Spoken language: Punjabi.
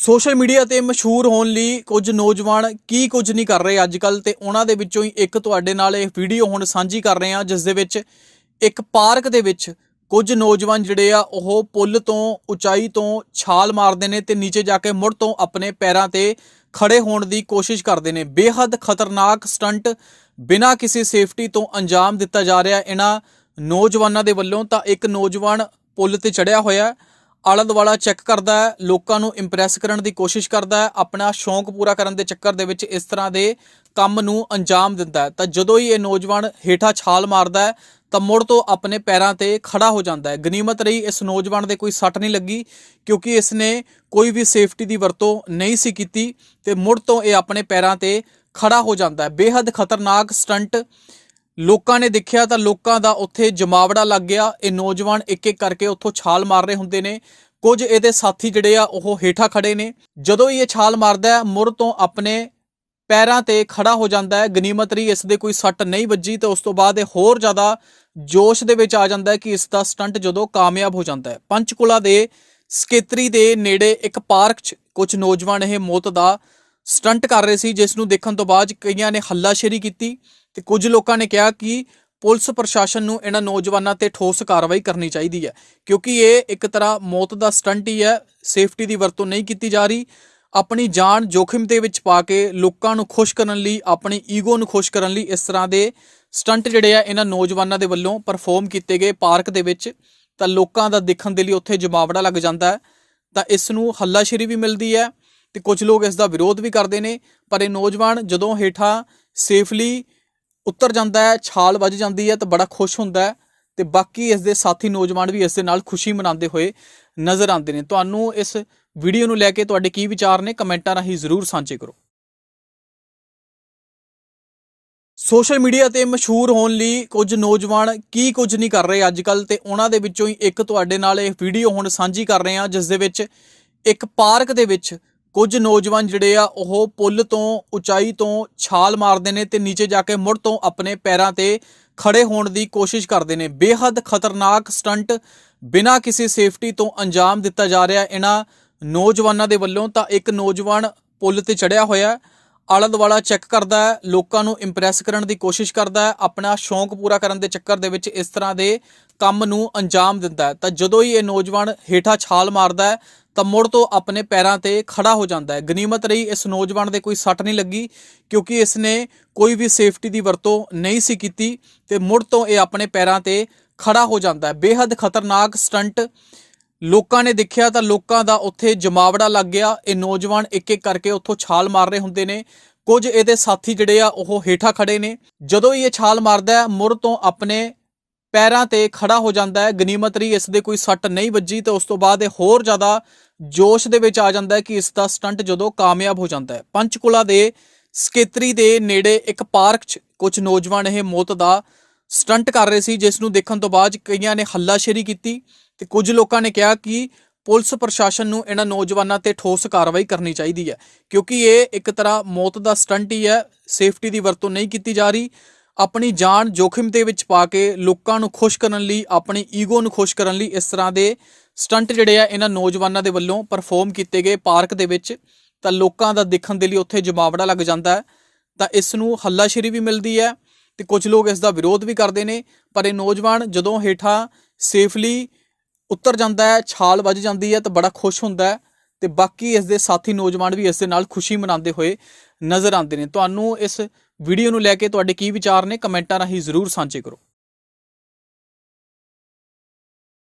ਸੋਸ਼ਲ ਮੀਡੀਆ ਤੇ ਮਸ਼ਹੂਰ ਹੋਣ ਲਈ ਕੁਝ ਨੌਜਵਾਨ ਕੀ ਕੁਝ ਨਹੀਂ ਕਰ ਰਹੇ ਅੱਜ ਅੱਜਕੱਲ ਤੇ ਉਹਨਾਂ ਦੇ ਵਿੱਚੋਂ ਹੀ ਇੱਕ ਤੁਹਾਡੇ ਨਾਲ ਇਹ ਵੀਡੀਓ ਹੁਣ ਸਾਂਝੀ ਕਰ ਰਹੇ ਹਾਂ, ਜਿਸ ਦੇ ਵਿੱਚ ਇੱਕ ਪਾਰਕ ਦੇ ਵਿੱਚ ਕੁਝ ਨੌਜਵਾਨ ਜਿਹੜੇ ਆ, ਉਹ ਪੁੱਲ ਤੋਂ ਉਚਾਈ ਤੋਂ ਛਾਲ ਮਾਰਦੇ ਨੇ ਤੇ ਨੀਚੇ ਜਾ ਕੇ ਮੁੜ ਤੋਂ ਆਪਣੇ ਪੈਰਾਂ ਤੇ ਖੜੇ ਹੋਣ ਦੀ ਕੋਸ਼ਿਸ਼ ਕਰਦੇ ਨੇ। ਬੇਹੱਦ ਖਤਰਨਾਕ ਸਟੰਟ ਬਿਨਾਂ ਕਿਸੇ ਸੇਫਟੀ ਤੋਂ ਅੰਜਾਮ ਦਿੱਤਾ ਜਾ ਰਿਹਾ। ਇਹਨਾਂ ਨੌਜਵਾਨਾਂ ਦੇ ਵੱਲੋਂ ਤਾਂ ਇੱਕ ਨੌਜਵਾਨ ਪੁੱਲ ਤੇ ਚੜਿਆ ਹੋਇਆ। ਹੈ ਆਲਾ ਦੁਆਲਾ ਚੈੱਕ ਕਰਦਾ ਹੈ, ਲੋਕਾਂ ਨੂੰ ਇੰਪ੍ਰੈਸ ਕਰਨ ਦੀ ਕੋਸ਼ਿਸ਼ ਕਰਦਾ ਹੈ, ਆਪਣਾ ਸ਼ੌਂਕ ਪੂਰਾ ਕਰਨ ਦੇ ਚੱਕਰ ਦੇ ਵਿੱਚ ਇਸ ਤਰ੍ਹਾਂ ਦੇ ਕੰਮ ਨੂੰ ਅੰਜਾਮ ਦਿੰਦਾ ਹੈ। ਤਾਂ ਜਦੋਂ ਹੀ ਇਹ ਨੌਜਵਾਨ ਹੇਠਾਂ ਛਾਲ ਮਾਰਦਾ ਹੈ, ਤਾਂ ਮੁੜ ਤੋਂ ਆਪਣੇ ਪੈਰਾਂ ਤੇ ਖੜਾ ਹੋ ਜਾਂਦਾ ਹੈ। ਗਨੀਮਤ ਰਹੀ, ਇਸ ਨੌਜਵਾਨ ਦੇ ਕੋਈ ਸੱਟ ਨਹੀਂ ਲੱਗੀ, ਕਿਉਂਕਿ ਇਸ ਨੇ ਕੋਈ ਵੀ ਸੇਫਟੀ ਦੀ ਵਰਤੋਂ ਨਹੀਂ ਸੀ ਕੀਤੀ ਤੇ ਮੁੜ ਤੋਂ ਇਹ ਆਪਣੇ ਪੈਰਾਂ ਤੇ ਖੜਾ ਹੋ ਜਾਂਦਾ ਹੈ। ਬੇਹੱਦ ਖਤਰਨਾਕ ਸਟੰਟ ਲੋਕਾਂ ਨੇ ਦੇਖਿਆ ਤਾਂ ਲੋਕਾਂ ਦਾ ਉੱਥੇ ਜਮਾਵੜਾ ਲੱਗ ਗਿਆ। ਇਹ ਨੌਜਵਾਨ ਇੱਕ ਇੱਕ ਕਰਕੇ ਉੱਥੋਂ ਛਾਲ ਮਾਰ ਰਹੇ ਹੁੰਦੇ ਨੇ। ਕੁਝ ਇਹਦੇ ਸਾਥੀ ਜਿਹੜੇ ਆ, ਉਹ ਹੇਠਾਂ ਖੜੇ ਨੇ। ਜਦੋਂ ਹੀ ਇਹ ਛਾਲ ਮਾਰਦਾ ਹੈ, ਮੁੜ ਤੋਂ ਆਪਣੇ ਪੈਰਾਂ ਤੇ ਖੜਾ ਹੋ ਜਾਂਦਾ ਹੈ। ਗਨੀਮਤ ਰਹੀ, ਇਸ ਦੇ ਕੋਈ ਸੱਟ ਨਹੀਂ ਵੱਜੀ ਤੇ ਉਸ ਤੋਂ ਬਾਅਦ ਇਹ ਹੋਰ ਜ਼ਿਆਦਾ ਜੋਸ਼ ਦੇ ਵਿੱਚ ਆ ਜਾਂਦਾ ਹੈ ਕਿ ਇਸ ਦਾ ਸਟੰਟ ਜਦੋਂ ਕਾਮਯਾਬ ਹੋ ਜਾਂਦਾ ਹੈ। ਪੰਚਕੁਲਾ ਦੇ ਸਕੇਤਰੀ ਦੇ ਨੇੜੇ ਇੱਕ ਪਾਰਕ 'ਚ ਕੁਝ ਨੌਜਵਾਨ ਇਹ ਮੌਤ ਦਾ ਸਟੰਟ ਕਰ ਰਹੇ ਸੀ, ਜਿਸ ਨੂੰ ਦੇਖਣ ਤੋਂ ਬਾਅਦ ਕਈਆਂ ਨੇ ਹੱਲਾਸ਼ੇਰੀ ਕੀਤੀ। ਤੇ ਕੁਝ ਲੋਕਾਂ ਨੇ ਕਿਹਾ ਕਿ ਪੁਲਿਸ ਪ੍ਰਸ਼ਾਸਨ ਨੂੰ ਇਹਨਾਂ ਨੌਜਵਾਨਾਂ ਤੇ ਠੋਸ ਕਾਰਵਾਈ ਕਰਨੀ ਚਾਹੀਦੀ ਹੈ, ਕਿਉਂਕਿ ਇਹ ਇੱਕ ਤਰ੍ਹਾਂ ਮੌਤ ਦਾ ਸਟੰਟ ਹੀ ਹੈ, ਸੇਫਟੀ ਦੀ ਵਰਤੋਂ ਨਹੀਂ ਕੀਤੀ ਜਾ ਰਹੀ। ਆਪਣੀ ਜਾਨ ਜੋਖਿਮ ਦੇ ਵਿੱਚ ਪਾ ਕੇ ਲੋਕਾਂ ਨੂੰ ਖੁਸ਼ ਕਰਨ ਲਈ, ਆਪਣੀ ਈਗੋ ਨੂੰ ਖੁਸ਼ ਕਰਨ ਲਈ ਇਸ ਤਰ੍ਹਾਂ ਦੇ ਸਟੰਟ ਜਿਹੜੇ ਆ ਇਹਨਾਂ ਨੌਜਵਾਨਾਂ ਦੇ ਵੱਲੋਂ ਪਰਫਾਰਮ ਕੀਤੇ ਗਏ ਪਾਰਕ ਦੇ ਵਿੱਚ, ਤਾਂ ਲੋਕਾਂ ਦਾ ਦੇਖਣ ਦੇ ਲਈ ਉੱਥੇ ਜਮਾਵੜਾ ਲੱਗ ਜਾਂਦਾ ਹੈ। ਤਾਂ ਇਸ ਨੂੰ ਹੱਲਾਸ਼ੇਰੀ ਵੀ ਮਿਲਦੀ ਹੈ ਤੇ ਕੁਝ ਲੋਕ ਇਸ ਦਾ ਵਿਰੋਧ ਵੀ ਕਰਦੇ ਨੇ, ਪਰ ਇਹ ਨੌਜਵਾਨ ਜਦੋਂ ਹੇਠਾਂ ਸੇਫਲੀ ਉੱਤਰ ਜਾਂਦਾ ਹੈ, ਛਾਲ ਵੱਜ ਜਾਂਦੀ ਹੈ ਤਾਂ ਬੜਾ ਖੁਸ਼ ਹੁੰਦਾ ਹੈ ਤੇ ਬਾਕੀ ਇਸ ਦੇ ਸਾਥੀ ਨੌਜਵਾਨ ਵੀ ਇਸ ਦੇ ਨਾਲ ਖੁਸ਼ੀ ਮਨਾਉਂਦੇ ਹੋਏ ਨਜ਼ਰ ਆਉਂਦੇ ਨੇ। ਤੁਹਾਨੂੰ ਇਸ ਵੀਡੀਓ ਨੂੰ ਲੈ ਕੇ ਤੁਹਾਡੇ ਕੀ ਵਿਚਾਰ ਨੇ? ਕਮੈਂਟਾਂ ਰਾਹੀਂ ਜ਼ਰੂਰ ਸਾਂਝੇ ਕਰੋ। ਸੋਸ਼ਲ ਮੀਡੀਆ ਤੇ ਮਸ਼ਹੂਰ ਹੋਣ ਲਈ ਕੁਝ ਨੌਜਵਾਨ ਕੀ ਕੁਝ ਨਹੀਂ ਕਰ ਰਹੇ ਅੱਜ ਅੱਜਕੱਲ ਤੇ ਉਹਨਾਂ ਦੇ ਵਿੱਚੋਂ ਹੀ ਇੱਕ ਤੁਹਾਡੇ ਨਾਲ ਇਹ ਵੀਡੀਓ ਹੁਣ ਸਾਂਝੀ ਕਰ ਰਹੇ ਹਾਂ, ਜਿਸ ਦੇ ਵਿੱਚ ਇੱਕ ਪਾਰਕ ਦੇ ਵਿੱਚ ਕੁਝ ਨੌਜਵਾਨ ਜਿਹੜੇ ਆ, ਉਹ ਪੁੱਲ ਤੋਂ ਉਚਾਈ ਤੋਂ ਛਾਲ ਮਾਰਦੇ ਨੇ ਤੇ ਨੀਚੇ ਜਾ ਕੇ ਮੁੜ ਤੋਂ ਆਪਣੇ ਪੈਰਾਂ ਤੇ ਖੜੇ ਹੋਣ ਦੀ ਕੋਸ਼ਿਸ਼ ਕਰਦੇ ਨੇ। ਬੇਹੱਦ ਖਤਰਨਾਕ ਸਟੰਟ ਬਿਨਾਂ ਕਿਸੇ ਸੇਫਟੀ ਤੋਂ ਅੰਜਾਮ ਦਿੱਤਾ ਜਾ ਰਿਹਾ। ਇਹਨਾਂ ਨੌਜਵਾਨਾਂ ਦੇ ਵੱਲੋਂ ਤਾਂ ਇੱਕ ਨੌਜਵਾਨ ਪੁੱਲ ਤੇ ਚੜਿਆ ਹੋਇਆ। ਆਲਾ ਦੁਆਲਾ ਚੈੱਕ ਕਰਦਾ ਹੈ, ਲੋਕਾਂ ਨੂੰ ਇੰਪ੍ਰੈਸ ਕਰਨ ਦੀ ਕੋਸ਼ਿਸ਼ ਕਰਦਾ ਹੈ, ਆਪਣਾ ਸ਼ੌਂਕ ਪੂਰਾ ਕਰਨ ਦੇ ਚੱਕਰ ਦੇ ਵਿੱਚ ਇਸ ਤਰ੍ਹਾਂ ਦੇ ਕੰਮ ਨੂੰ ਅੰਜਾਮ ਦਿੰਦਾ ਹੈ। ਤਾਂ ਜਦੋਂ ਹੀ ਇਹ ਨੌਜਵਾਨ ਹੇਠਾਂ ਛਾਲ ਮਾਰਦਾ ਹੈ, ਤਾਂ ਮੁੜ ਤੋਂ ਆਪਣੇ ਪੈਰਾਂ ਤੇ ਖੜਾ ਹੋ ਜਾਂਦਾ ਹੈ। ਗਨੀਮਤ ਰਹੀ, ਇਸ ਨੌਜਵਾਨ ਦੇ ਕੋਈ ਸੱਟ ਨਹੀਂ ਲੱਗੀ, ਕਿਉਂਕਿ ਇਸ ਨੇ ਕੋਈ ਵੀ ਸੇਫਟੀ ਦੀ ਵਰਤੋਂ ਨਹੀਂ ਸੀ ਕੀਤੀ ਤੇ ਮੁੜ ਤੋਂ ਇਹ ਆਪਣੇ ਪੈਰਾਂ ਤੇ ਖੜਾ ਹੋ ਜਾਂਦਾ ਹੈ। ਬੇਹੱਦ ਖਤਰਨਾਕ ਸਟੰਟ ਲੋਕਾਂ ਨੇ ਦੇਖਿਆ ਤਾਂ ਲੋਕਾਂ ਦਾ ਉੱਥੇ ਜਮਾਵੜਾ ਲੱਗ ਗਿਆ। ਇਹ ਨੌਜਵਾਨ ਇੱਕ ਇੱਕ ਕਰਕੇ ਉੱਥੋਂ ਛਾਲ ਮਾਰ ਰਹੇ ਹੁੰਦੇ ਨੇ। ਕੁਝ ਇਹਦੇ ਸਾਥੀ ਜਿਹੜੇ ਆ, ਉਹ ਹੇਠਾਂ ਖੜੇ ਨੇ। ਜਦੋਂ ਇਹ ਛਾਲ ਮਾਰਦਾ ਹੈ, ਮੁੜ ਤੋਂ ਆਪਣੇ ਪੈਰਾਂ ਤੇ ਖੜਾ ਹੋ ਜਾਂਦਾ ਹੈ। ਗਨੀਮਤ ਇਸ ਦੇ ਕੋਈ ਸੱਟ ਨਹੀਂ ਵੱਜੀ ਤੇ ਉਸ ਤੋਂ ਬਾਅਦ ਇਹ ਹੋਰ ਜ਼ਿਆਦਾ ਜੋਸ਼ ਦੇ ਵਿੱਚ ਆ ਜਾਂਦਾ ਹੈ ਕਿ ਇਸ ਦਾ ਸਟੰਟ ਜਦੋਂ ਕਾਮਯਾਬ ਹੋ ਜਾਂਦਾ ਹੈ। ਪੰਚਕੁਲਾ ਦੇ ਸਕੇਤਰੀ ਦੇ ਨੇੜੇ ਇੱਕ ਪਾਰਕ 'ਚ ਕੁਝ ਨੌਜਵਾਨ ਇਹ ਮੌਤ ਦਾ ਸਟੰਟ ਕਰ ਰਹੇ ਸੀ, ਜਿਸ ਨੂੰ ਦੇਖਣ ਤੋਂ ਬਾਅਦ ਕਈਆਂ ਨੇ ਹੱਲਾਸ਼ੇਰੀ ਕੀਤੀ ਤੇ ਕੁਝ ਲੋਕਾਂ ਨੇ ਕਿਹਾ ਕਿ ਪੁਲਿਸ ਪ੍ਰਸ਼ਾਸਨ ਨੂੰ ਇਹਨਾਂ ਨੌਜਵਾਨਾਂ ਤੇ ਠੋਸ ਕਾਰਵਾਈ ਕਰਨੀ ਚਾਹੀਦੀ ਹੈ, ਕਿਉਂਕਿ ਇਹ ਇੱਕ ਤਰ੍ਹਾਂ ਮੌਤ ਦਾ ਸਟੰਟ ਹੀ ਹੈ, ਸੇਫਟੀ ਦੀ ਵਰਤੋਂ ਨਹੀਂ ਕੀਤੀ ਜਾ ਰਹੀ। ਆਪਣੀ ਜਾਨ ਜੋਖਿਮ ਦੇ ਵਿੱਚ ਪਾ ਕੇ ਲੋਕਾਂ ਨੂੰ ਖੁਸ਼ ਕਰਨ ਲਈ, ਆਪਣੀ ਈਗੋ ਨੂੰ ਖੁਸ਼ ਕਰਨ ਲਈ ਇਸ ਤਰ੍ਹਾਂ ਦੇ ਸਟੰਟ ਜਿਹੜੇ ਆ ਇਹਨਾਂ ਨੌਜਵਾਨਾਂ ਦੇ ਵੱਲੋਂ ਪਰਫਾਰਮ ਕੀਤੇ ਗਏ ਪਾਰਕ ਦੇ ਵਿੱਚ, ਤਾਂ ਲੋਕਾਂ ਦਾ ਦੇਖਣ ਦੇ ਲਈ ਉੱਥੇ ਜਮਾਵੜਾ ਲੱਗ ਜਾਂਦਾ ਹੈ, ਤਾਂ ਇਸ ਨੂੰ ਹੱਲਾਸ਼ੇਰੀ ਵੀ ਮਿਲਦੀ ਹੈ। ਤੇ ਕੁਝ ਲੋਕ ਇਸ ਦਾ ਵਿਰੋਧ ਵੀ ਕਰਦੇ ਨੇ, ਪਰ ਇਹ ਨੌਜਵਾਨ ਜਦੋਂ ਹੇਠਾਂ ਸੇਫਲੀ ਉੱਤਰ ਜਾਂਦਾ ਹੈ, ਛਾਲ ਵੱਜ ਜਾਂਦੀ ਹੈ ਤਾਂ ਬੜਾ ਖੁਸ਼ ਹੁੰਦਾ ਹੈ ਤੇ ਬਾਕੀ ਇਸ ਦੇ ਸਾਥੀ ਨੌਜਵਾਨ ਵੀ ਇਸ ਦੇ ਨਾਲ ਖੁਸ਼ੀ ਮਨਾਉਂਦੇ ਹੋਏ ਨਜ਼ਰ ਆਉਂਦੇ ਨੇ। ਤੁਹਾਨੂੰ ਇਸ ਵੀਡੀਓ ਨੂੰ ਲੈ ਕੇ ਤੁਹਾਡੇ ਕੀ ਵਿਚਾਰ ਨੇ? ਕਮੈਂਟਾਂ ਰਾਹੀਂ ਜ਼ਰੂਰ ਸਾਂਝੇ ਕਰੋ।